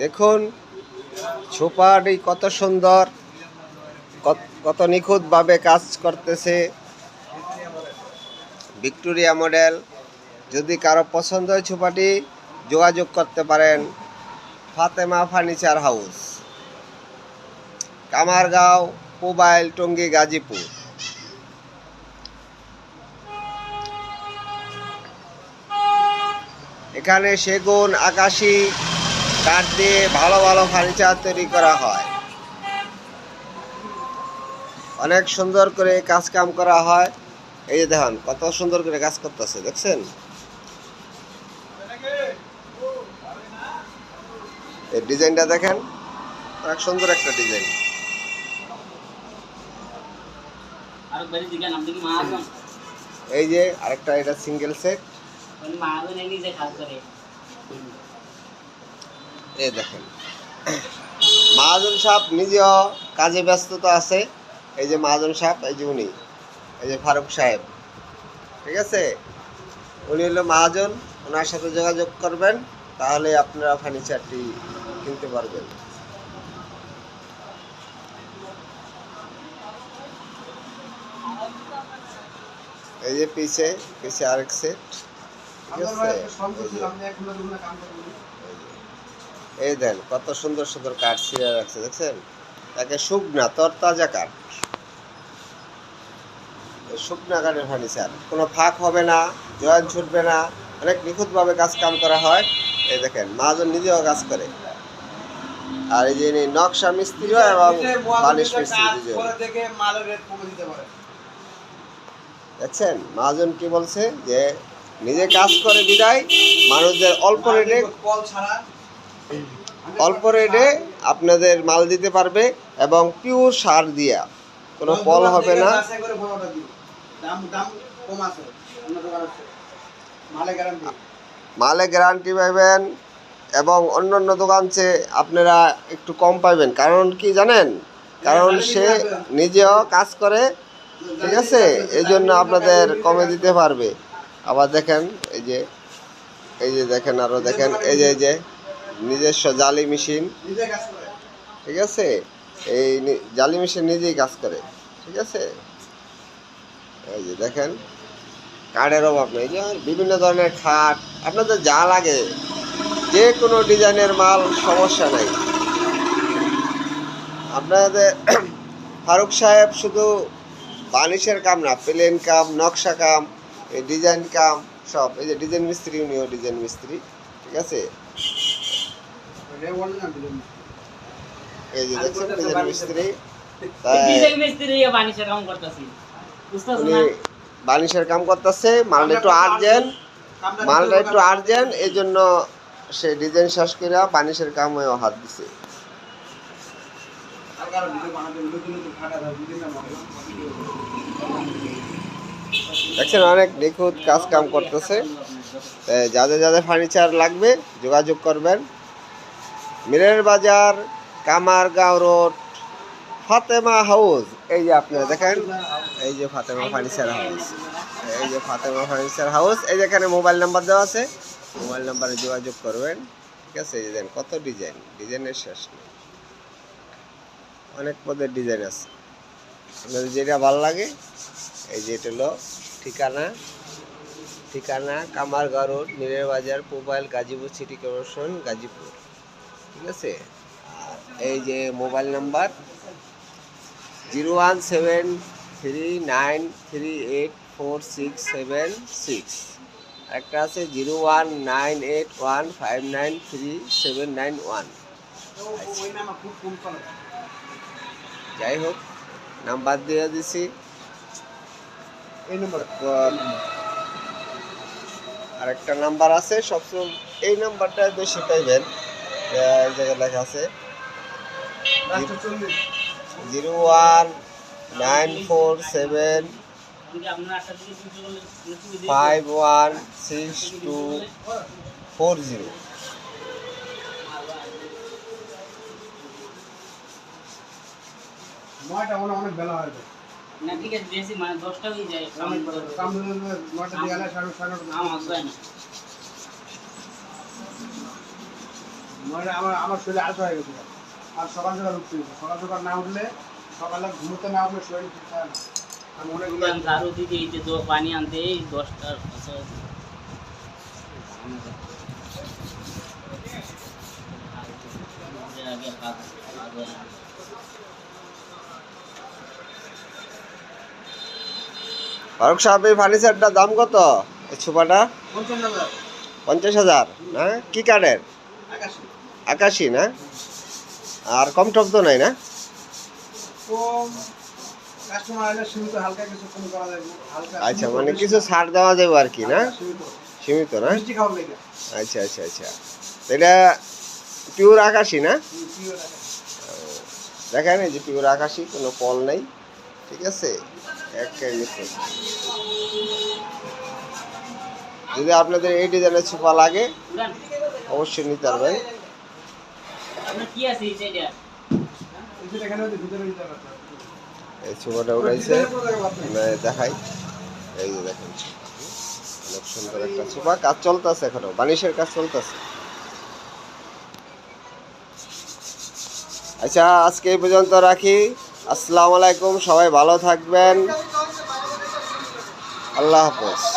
দেখুন ছোপাটি কত সুন্দর, কত- নিখুঁতভাবে কাজ করতেছে। ভিক্টোরিয়া মডেল, যদি কারও পছন্দ হয় ছোপাটি যোগাযোগ করতে পারেন। Fatema furniture house, Kamargaon, mobile, Tongi, Gazipur. এখানে সেগুন, আকাশি কাঠ দিয়ে ভালো ভালো ফার্নিচার তৈরি করা হয়। অনেক সুন্দর করে কাজ কাম করা হয়। এই যে দেখুন, কত সুন্দর করে কাজ করতেছে, দেখছেন? এই ডিজাইনটা দেখেন, অনেক সুন্দর একটা ডিজাইন। এই যে আরেকটা, এটা সিঙ্গেল সেট এই দেখেন। মহাজন সাহেব নিজেও কাজে ব্যস্ততা আছে। এই যে মহাজন সাহেব, এই যে উনি, এই যে ফারুক সাহেব, ঠিক আছে? উনি হলো মহাজন, ওনার সাথে যোগাযোগ করবেন, তাহলে আপনারা ফার্নিচারটি কিনতে পারবেন। এই যে পিছে পিছে আরেক সেট ঠিক আছে? এই। দেন কত সুন্দর সুন্দর কাঠ ছিঁড়ে রাখছে দেখছেন? তাকে শুকনা তরতাজা কাঠ। শুকনা কাঠের ফার্নিচার। কোনো ফাঁক হবে না জয়েন ছুটবে না অনেক নিখুঁতভাবে কাজ কাম করা হয়। এই দেখেন মহাজন নিজেও কাজ করে। আর এই যে নকশা মিস্ত্রিও এবং বালিশ মিস্ত্রি দেখছেন? মহাজন কি বলছে? যে নিজে কাজ করে বিদায় মানুষদের অল্প রেটে অল্প রেটে আপনাদের মাল দিতে পারবে এবং পিওর সার দিয়া। কোনো ফল হবে না। মালে গ্যারান্টি পাবেন এবং অন্য অন্য দোকান চেয়ে আপনারা একটু কম পাবেন কারণ কি জানেন? কারণ সে নিজেও কাজ করে ঠিক আছে? এই জন্য আপনাদের কমে দিতে পারবে। আবার দেখেন এই যে এই যে দেখেন আরও দেখেন এই যে এই যে। নিজস্ব জালি মেশিন। ঠিক আছে? এই জালি মেশিন নিজেই কাজ করে। ঠিক আছে? এই যে দেখেন, কাঠের অভাব নেই। বিভিন্ন ধরনের খাট, আপনাদের যা লাগে যে কোনো ডিজাইনের মাল, সমস্যা নাই। আপনাদের ফারুক সাহেব শুধু বানিশের কাম না, প্লেন কাম, নকশা কাম ডিজাইন কাম, সব। এই যে ডিজাইন মিস্ত্রি, উনিও ডিজাইন মিস্ত্রি। ঠিক আছে? এই যে দেখছেন মিস্ত্রি বানিশের কাম করতেছি। মালটা একটু আর্জেন্ট মালটা একটু আর্জেন্ট এই জন্য সে ডিজাইন শেষ করে বানিশের কামে হাত দিছে। দেখছেন অনেক নিখুঁত কাজ কাম করতেছে যাদের যাদের ফার্নিচার লাগবে যোগাযোগ করবেন। মিরের বাজার কামারগাঁও রোড, ফাতেমা হাউস। এই যে আপনারা দেখেন, এই যে ফাতেমা ফার্নিচার হাউস। এই যে ফাতেমা ফার্নিচার হাউস, এই যে এখানে মোবাইল নাম্বার দেওয়া আছে। মোবাইল নাম্বারে যোগাযোগ করবেন। ঠিক আছে, এই যে কত ডিজাইন। ডিজাইনের শেষ নেই। অনেক পদের ডিজাইন আছে। আপনাদের যেটা ভালো লাগে, এই যে এটা হলো ঠিকানা। ঠিকানা কামারগাঁও রোড মিরের বাজার mobile Gazipur city corporation, Gazipur. ঠিক আছে? এই যে mobile number zero one seven three nine three eight four six seven six. একটা আছে zero one nine eight one five nine three seven nine one. যাই হোক নাম্বার দিয়ে দিছি। এই নম্বর। তারপর আরেকটা নাম্বার আছে সবসময় এই নাম্বারটা বেশি পাইবেন। এই জায়গায় লেখা আছে। Zero one nine four seven five one six two four zero. নয়টা মনে অনেক বেলা হয়ে যায়। না ঠিক আছে বেশি মানে দশটা হয়ে যায় অনেক বেলা কাম ধরে ধরে নয়টা দিয়ে সাড়ে সাড়ে আমার হয় না মানে আমার আমার শরীরে আলসা হয়ে গেছে। আর সকাল সকাল উঠতে হয়েছে। সকাল সকাল না উঠলে সকালে ঘুমোতে না উঠলে শরীর ঠিক থাকে না। আমি ঝাড়ু দিতে এই যে পানি আনতে এই দশটার আগে হয়। ফারুক সাহেব এই ফার্নিচারটার দাম কত? এই সোফাটা? পঞ্চাশ হাজার। পঞ্চাশ হাজার না? কি কাঠের? আকাশি না? আর কম টপ তো নাই না? কম কাস্টমার এলে সীমিত হালকা কিছু কম করা যাবে হালকা আচ্ছা মানে কিছু ছাড় দেওয়া যাবে আর কি না? সীমিত। না? আচ্ছা আচ্ছা আচ্ছা। এটা পিওর আকাশি না? হুম, পিওর আকাশি। দেখেন এই যে পিওর আকাশি কোনো কল নেই ঠিক আছে? যদি আপনাদের এই ডিজাইনের ছোপা লাগে অবশ্যই নিতে পারবেন। এই কাজ চলতেছে এখনও। বানিশের কাজ চলতেছে। আচ্ছা আজকে এই পর্যন্ত রাখি। আসসালামু আলাইকুম। সবাই ভালো থাকবেন। আল্লাহ হাফেজ।